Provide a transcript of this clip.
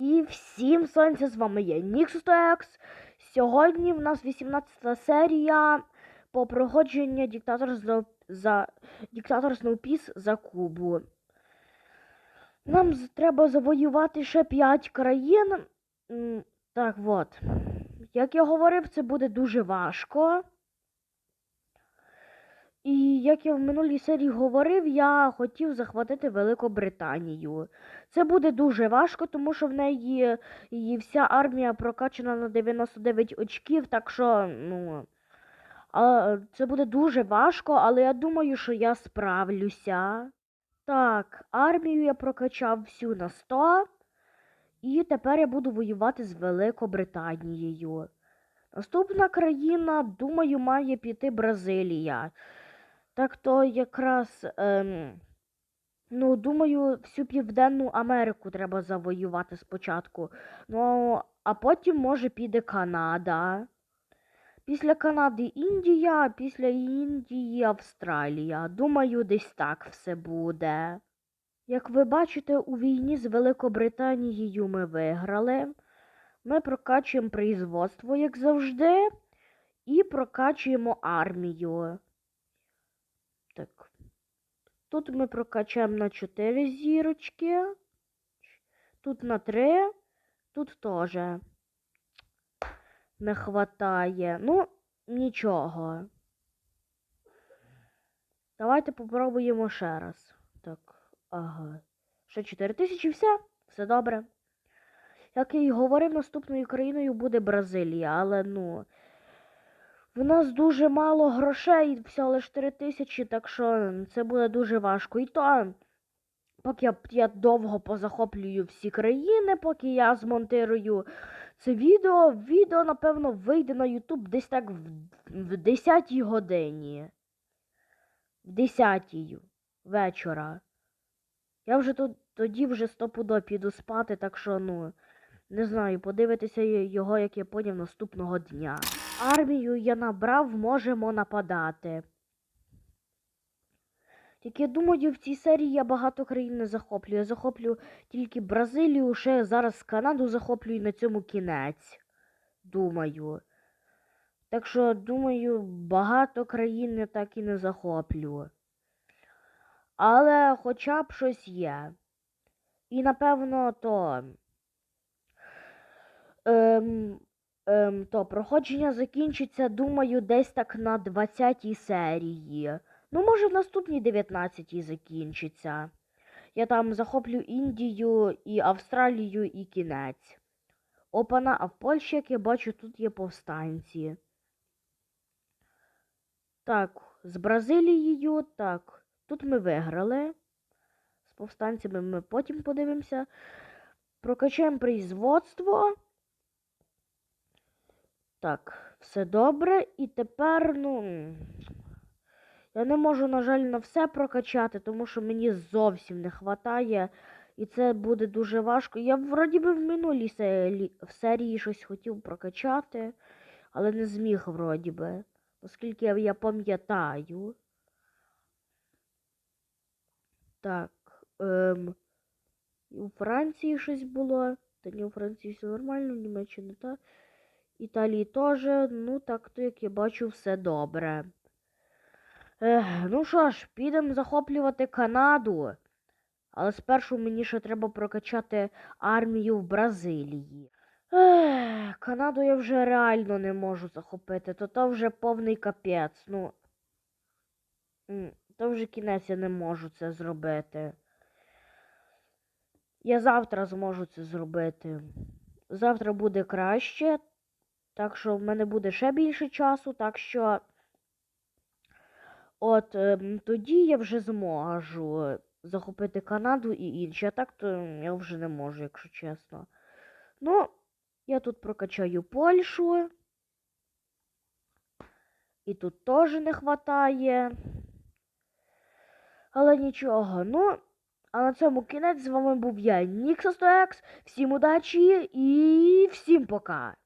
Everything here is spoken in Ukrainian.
І всім сонця з вами є Ніксустекс. Сьогодні в нас 18 серія по проходженню диктатор Зно- за диктатор Сноупіс за Кубу. Нам треба завоювати ще 5 країн. Так от. Як я говорив, це буде дуже важко. І як я в минулій серії говорив, я хотів захватити Великобританію. Це буде дуже важко, тому що в неї її вся армія прокачана на 99 очків, так що, ну. А, це буде дуже важко, але я думаю, що я справлюся. Так, армію я прокачав всю на 100. І тепер я буду воювати з Великобританією. Наступна країна, думаю, має піти Бразилія. Так то якраз, ем, ну, думаю, всю Південну Америку треба завоювати спочатку. Ну, а потім, може, піде Канада. Після Канади Індія, після Індії Австралія. Думаю, десь так все буде. Як ви бачите, у війні з Великобританією ми виграли. Ми прокачуємо производство, як завжди, і прокачуємо армію. Так. Тут ми прокачаємо на 4 зірочки. Тут на 3. Тут теж не хватає. Ну, нічого. Давайте попробуємо ще раз. Так, ага. Ще 4 тисячі, все, все добре. Як я і говорив, наступною країною буде Бразилія, але ну. В нас дуже мало грошей, всього лише 4 тисячі, так що це буде дуже важко. І то, поки я, я довго позахоплюю всі країни, поки я змонтирую це відео, відео, напевно, вийде на YouTube десь так в, в 10 годині. В 10 вечора. Я вже тут тоді вже стопудо піду спати, так що, ну, не знаю, подивитися його, як я поняв, наступного дня. Армію я набрав, можемо нападати. Тільки думаю, в цій серії я багато країн не захоплю. Я захоплю тільки Бразилію, ще зараз Канаду захоплю і на цьому кінець. Думаю. Так що, думаю, багато країн я так і не захоплю. Але хоча б щось є. І напевно то. Ем, ем, то проходження закінчиться, думаю, десь так на 20 серії. Ну, може, в наступній 19 закінчиться. Я там захоплю Індію і Австралію і кінець. Опана, а в Польщі, як я бачу, тут є повстанці. Так, з Бразилією, так. Тут ми виграли. З повстанцями ми потім подивимося. Прокачаємо производство. Так, все добре. І тепер, ну. Я не можу, на жаль, на все прокачати, тому що мені зовсім не вистачає. І це буде дуже важко. Я вроді би в минулій серії, в серії щось хотів прокачати, але не зміг вроді би. Оскільки я, пам'ятаю. Так. Ем, у Франції щось було. Та ні, у Франції все нормально, в Німеччині та. Італії теж. Ну, так то, як я бачу, все добре. Ех, ну що ж, підемо захоплювати Канаду. Але спершу мені ще треба прокачати армію в Бразилії. Ех, Канаду я вже реально не можу захопити, то то вже повний капець. Ну. То вже кінець я не можу це зробити. Я завтра зможу це зробити. Завтра буде краще. Так що в мене буде ще більше часу, так що. От ем, тоді я вже зможу захопити Канаду і інші. А так то я вже не можу, якщо чесно. Ну, я тут прокачаю Польщу. І тут теж не вистачає. Але нічого. Ну, а на цьому кінець з вами був я, Ніксостекс. Всім удачі і всім пока!